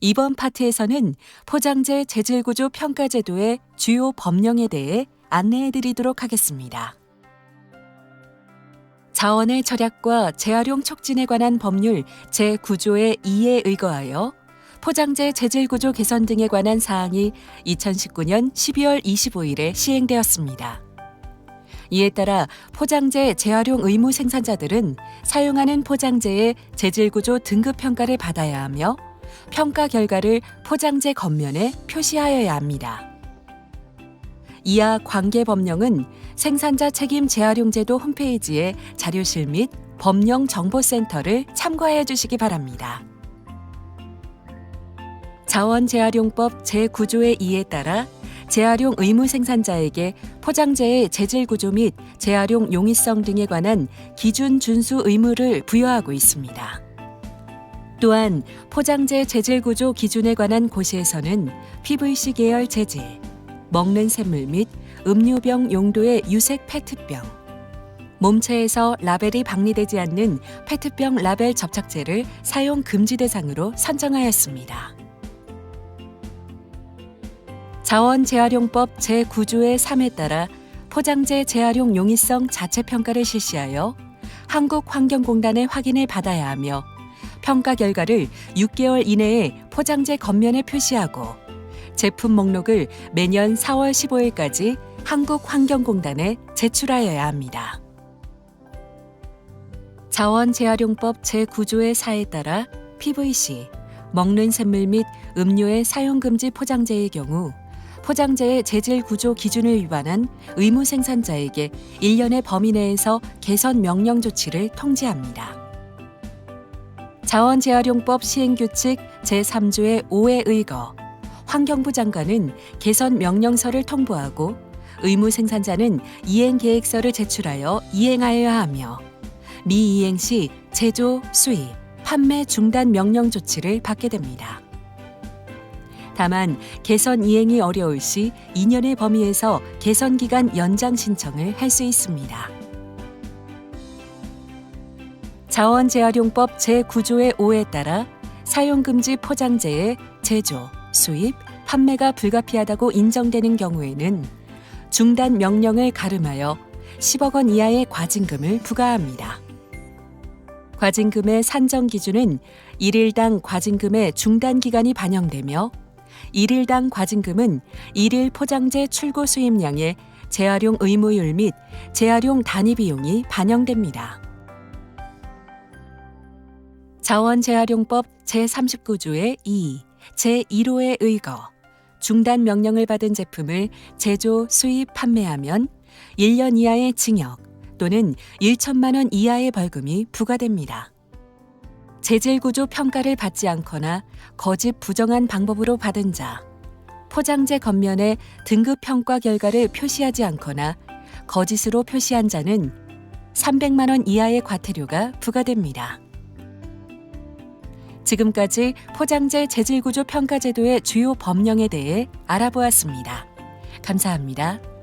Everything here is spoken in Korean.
이번 파트에서는 포장재 재질구조 평가제도의 주요 법령에 대해 안내해 드리도록 하겠습니다. 자원의 절약과 재활용 촉진에 관한 법률 제9조의 2에 의거하여 포장재 재질구조 개선 등에 관한 사항이 2019년 12월 25일에 시행되었습니다. 이에 따라 포장재 재활용 의무 생산자들은 사용하는 포장재의 재질구조 등급 평가를 받아야 하며 평가 결과를 포장재 겉면에 표시하여야 합니다. 이하 관계 법령은 생산자 책임 재활용 제도 홈페이지의 자료실 및 법령 정보센터를 참고해 주시기 바랍니다. 자원 재활용법 제9조의 2에 따라 재활용 의무 생산자에게 포장재의 재질 구조 및 재활용 용이성 등에 관한 기준 준수 의무를 부여하고 있습니다. 또한 포장재 재질 구조 기준에 관한 고시에서는 PVC 계열 재질, 먹는 샘물 및 음료병 용도의 유색 페트병, 몸체에서 라벨이 박리되지 않는 페트병 라벨 접착제를 사용 금지 대상으로 선정하였습니다. 자원 재활용법 제9조의 3에 따라 포장재 재활용 용이성 자체 평가를 실시하여 한국환경공단의 확인을 받아야 하며 평가 결과를 6개월 이내에 포장재 겉면에 표시하고 제품 목록을 매년 4월 15일까지 한국환경공단에 제출하여야 합니다. 자원 재활용법 제9조의 4에 따라 PVC, 먹는 샘물 및 음료의 사용 금지 포장재의 경우 포장재의 재질 구조 기준을 위반한 의무 생산자에게 1년의 범위 내에서 개선 명령 조치를 통지합니다. 자원재활용법 시행규칙 제3조의 5에 의거 환경부 장관은 개선 명령서를 통보하고 의무 생산자는 이행 계획서를 제출하여 이행하여야 하며 미이행 시 제조, 수입, 판매 중단 명령 조치를 받게 됩니다. 다만 개선 이행이 어려울 시 2년의 범위에서 개선 기간 연장 신청을 할 수 있습니다. 자원재활용법 제9조의 5에 따라 사용금지 포장재의 제조, 수입, 판매가 불가피하다고 인정되는 경우에는 중단 명령을 가름하여 10억 원 이하의 과징금을 부과합니다. 과징금의 산정 기준은 1일당 과징금의 중단 기간이 반영되며 1일당 과징금은 1일 포장재 출고 수입량의 재활용 의무율 및 재활용 단위 비용이 반영됩니다. 자원재활용법 제39조의 2, 제1호에 의거 중단 명령을 받은 제품을 제조, 수입, 판매하면 1년 이하의 징역 또는 1천만 원 이하의 벌금이 부과됩니다. 재질 구조 평가를 받지 않거나 거짓 부정한 방법으로 받은 자, 포장재 겉면에 등급 평가 결과를 표시하지 않거나 거짓으로 표시한 자는 300만 원 이하의 과태료가 부과됩니다. 지금까지 포장재 재질 구조 평가 제도의 주요 법령에 대해 알아보았습니다. 감사합니다.